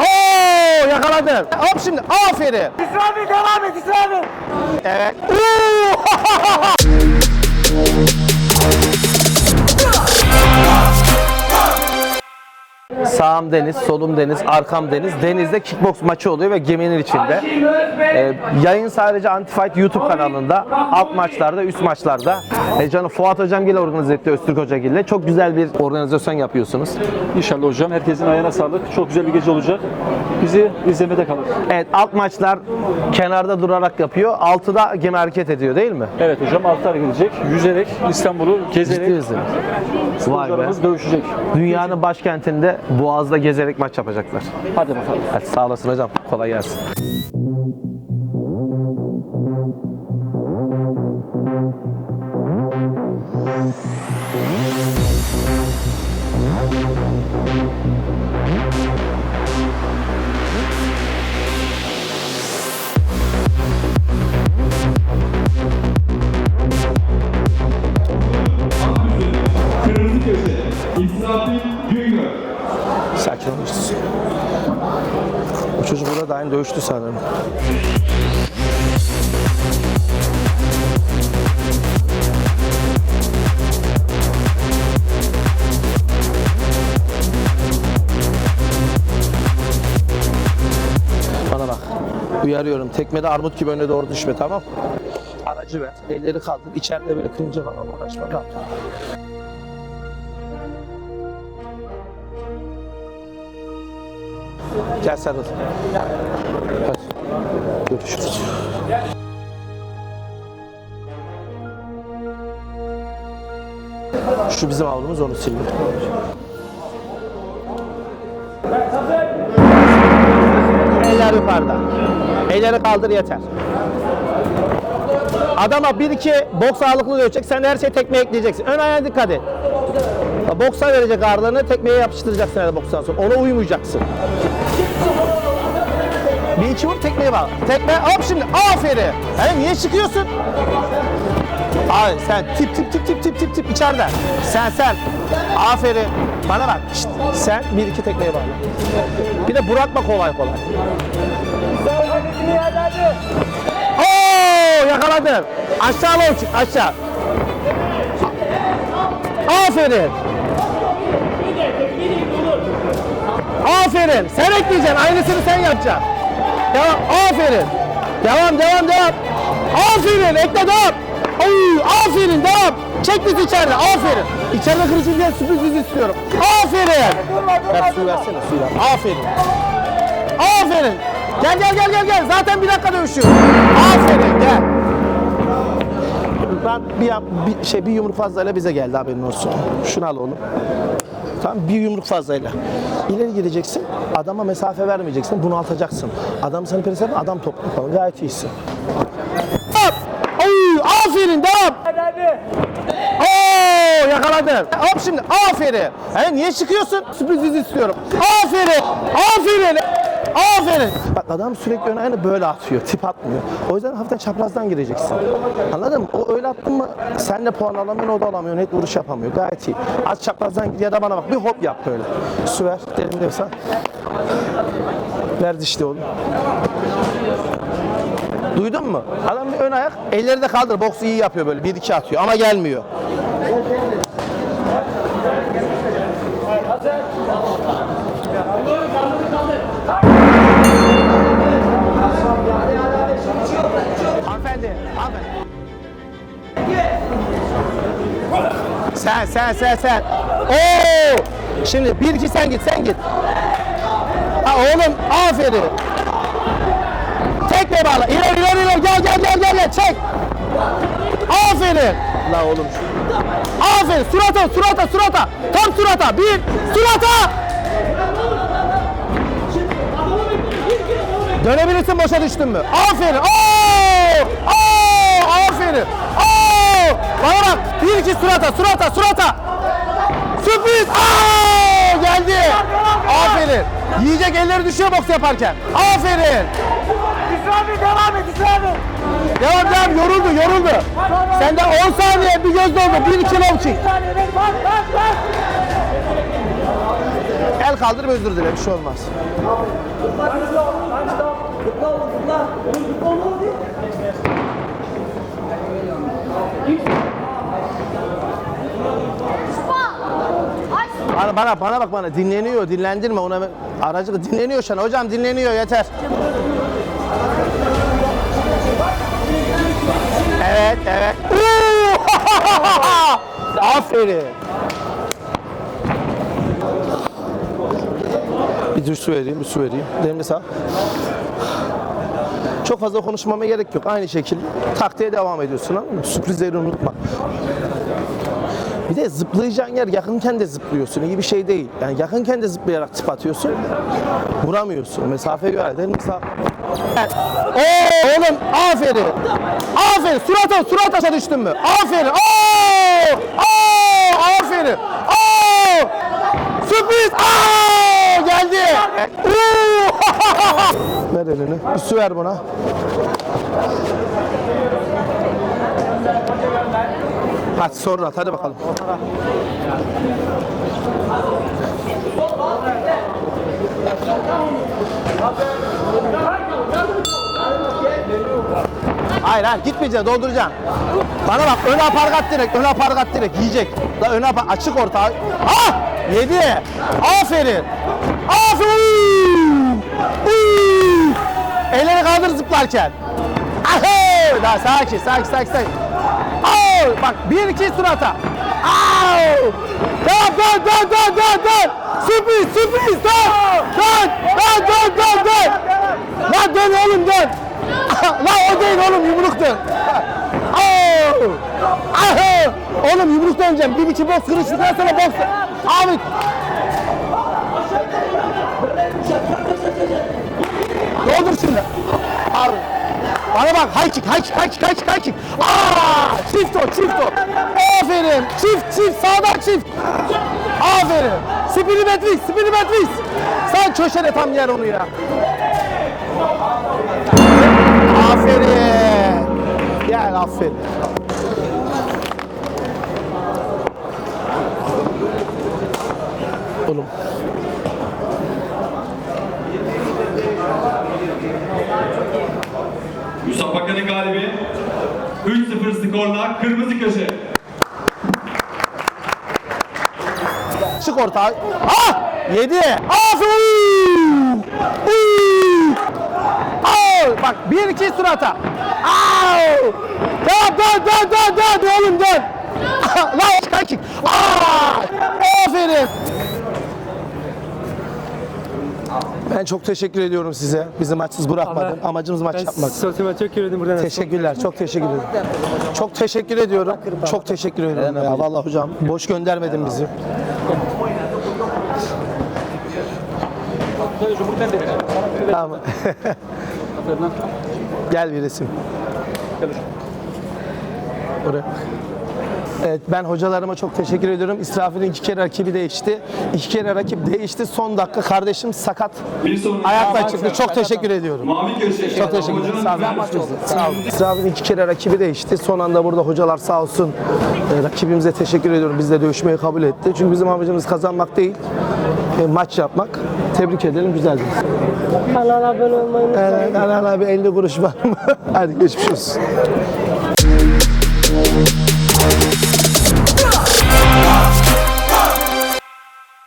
Oo yakaladın. Hop şimdi aferin. İsrafil devam et İsrafil. Evet. Oo! Sağım deniz, solum deniz, arkam deniz. Denizde kickbox maçı oluyor ve geminin içinde. Ee, yayın sadece Antifight YouTube kanalında. Alt maçlarda, üst maçlarda. E canım Fuat Hocam ile organize etti, Öztürk Hoca ile. Çok güzel bir organizasyon yapıyorsunuz. İnşallah hocam. Herkesin ayağına sağlık. Çok güzel bir gece olacak. Bizi izlemede kalın. Evet alt maçlar kenarda durarak yapıyor. Altıda gemi hareket ediyor değil mi? Evet hocam altlar gidecek. Yüzerek İstanbul'u Ciddi gezerek misin? Vay be. sporcularımız dövüşecek. Dünyanın başkentinde Boğaz'da gezerek maç yapacaklar. Hadi bakalım. Hadi sağ olasın hocam. Kolay gelsin. Dövüştü sanırım. Bana bak. Uyarıyorum. Tekmede armut gibi önüne doğru düşme tamam Aracı ver. Elleri kaldır. İçeride böyle kırınca bana uğraşma. Rahat. Gel sarıl. Hadi. Görüşürüz. Şu bizim avlumuz onu sildi. Eller yukarıda. Elleri kaldır yeter. Adama bir iki boks ağırlıklı dövecek. Sen her şeyi tekmeye ekleyeceksin. Ön ayağına dikkat et. Boksa verecek ağırlığını tekmeye yapıştıracaksın her bokstan sonra. Ona uymayacaksın. Bir iki vur tekmeye bak. Tekme hop şimdi aferin. Hani niye çıkıyorsun? Abi sen tip tip tip tip tip tip tip içeride. Sen sen. Aferin. Bana bak. Şşt, sen bir iki tekmeye bak. Bir de bırakma kolay kolay. Oo yakaladım. Aşağı doğru çık aşağı. Aferin. Aferin. Sen ekleyeceksin. Aynısını sen yapacaksın. Devam. Aferin. Devam devam devam. Aferin. Ekle devam. Oy, aferin devam. Çek bizi içeride. Aferin. İçeride kırıcı diye sürpriz dizi istiyorum. Aferin. Ver su versene suyu. Aferin. Aferin. Gel gel gel gel gel. Zaten bir dakika dövüşüyor. Aferin gel. Ben bir, yap- bir şey bir yumruk fazlayla bize geldi haberin olsun. Şunu al oğlum. Tamam bir yumruk fazlayla. İleri gideceksin. Adama mesafe vermeyeceksin. Bunaltacaksın. Adam seni perişan adam toplu. Gayet iyisin. Hop! Oy, aferin devam. Oo yakaladın. Hop şimdi aferin. He, niye çıkıyorsun? Sürpriz istiyorum. Aferin. Aferin. Aferin. Bak adam sürekli ön ayağını böyle atıyor. Tip atmıyor. O yüzden hafiften çaprazdan gireceksin. Anladın mı? O öyle attın mı sen de puan alamıyorsun o da alamıyor. Net vuruş yapamıyor. Gayet iyi. Az çaprazdan ya da bana bak bir hop yap böyle. Su ver. Derin de sen. Ver dişli oğlum. Duydun mu? Adam bir ön ayak, elleri de kaldır. Boksu iyi yapıyor böyle. Bir iki atıyor ama gelmiyor. Sen, sen, sen, sen. Oo! Şimdi bir iki sen git, sen git. Ha oğlum, aferin. Tekme bağla. İleri ileri ileri. Gel gel gel gel gel. Çek. Aferin. La oğlum. Aferin. Surata surata surata. Tam surata. Bir. Surata. Dönebilirsin boşa düştün mü? Aferin. Oo! Oo! Aferin. Bana bak. Bir iki surata surata surata. Sürpriz. Aa! Geldi. Aferin. Yiyecek elleri düşüyor boks yaparken. Aferin. İsrafil devam et İsrafil. Devam devam yoruldu yoruldu. Sende 10 saniye bir göz doldu. 1 kilo çık. Bir bak bak bak. El kaldırıp özür dile bir şey olmaz. Bana, bana, bana bak bana dinleniyor dinlendirme ona aracı dinleniyor şu hocam dinleniyor yeter. Evet evet. Aferin. Bir dur su vereyim, bir su vereyim. Demli sağ. Çok fazla konuşmama gerek yok. Aynı şekilde taktiğe devam ediyorsun? Sürprizleri unutma. Bir de zıplayacağın yer yakınken de zıplıyorsun. İyi bir şey değil. Yani yakınken de zıplayarak tip atıyorsun. Vuramıyorsun. Mesafe göre. Değil mi? Sağ- Oo, oğlum aferin. Aferin. Surata, surat aşağı düştün mü? Aferin. Oo! Oo! Aferin. Oo! Sürpriz. Oo! Geldi. Oo! ver elini. Bir su ver buna. Hadi sonra hadi bakalım. Hayır hayır gitmeyeceksin dolduracaksın. Bana bak ön aparkat direkt ön aparkat direkt yiyecek. Da ön apar açık orta. Ah! Yedi. Aferin. Aferin. Elleri kaldır zıplarken. Ahey! Daha sakin sakin sakin sakin. Au! Bak bir iki surata. Au! Dön dön dön dön dön dön. Sürpriz sürpriz dön. Dön dön dön dön dön. Lan dön oğlum dön. Lan o değil oğlum yumruk dön. Oğlum yumruk döneceğim. Bir iki boks kırıştıktan sonra boks. Abi. Doldur şimdi. Abi. Bana bak high kick, high kick, high kick, high kick, high kick. Aa, çift o, çift o. Aferin. Çift, çift, sağdan çift. Aferin. Spini Matrix. Sen köşede tam yer onu ya. Aferin. Gel aferin. Müsabakanın galibi 3-0 skorla Kırmızı Köşe. Çık ortağa. Ah! Yedi. Uy! Au! Bak bir iki surata. Au! Dön dön dön dön dön oğlum dön. Lan kaçık. Aa! Aferin. Ben çok teşekkür ediyorum size. Bizi maçsız bırakmadın. Amacımız maç yapmak. Sırtıma çok yürüdüm buradan. Teşekkürler, çok teşekkür ederim. Çok teşekkür ediyorum. Çok teşekkür ediyorum ya. Vallahi hocam boş göndermedin bizi. Tamam. Gel bir resim. Oraya. Evet ben hocalarıma çok teşekkür ediyorum. İsrafil'in iki kere rakibi değişti. İki kere rakip değişti. Son dakika kardeşim sakat. Bir Ayakta çıktı. Çok teşekkür ediyorum. Mavi Köşe. Çok teşekkür ederim. Sağ olun. Sağ olun. İsrafil'in iki kere rakibi değişti. Son anda burada hocalar sağ olsun. e, rakibimize teşekkür ediyorum. Bizle dövüşmeyi kabul etti. Çünkü bizim amacımız kazanmak değil, e, maç yapmak. Tebrik edelim. Güzeldi. Kanala abone olmayı unutmayın. Anan abi 50 kuruş var mı? Hadi geçmiş olsun.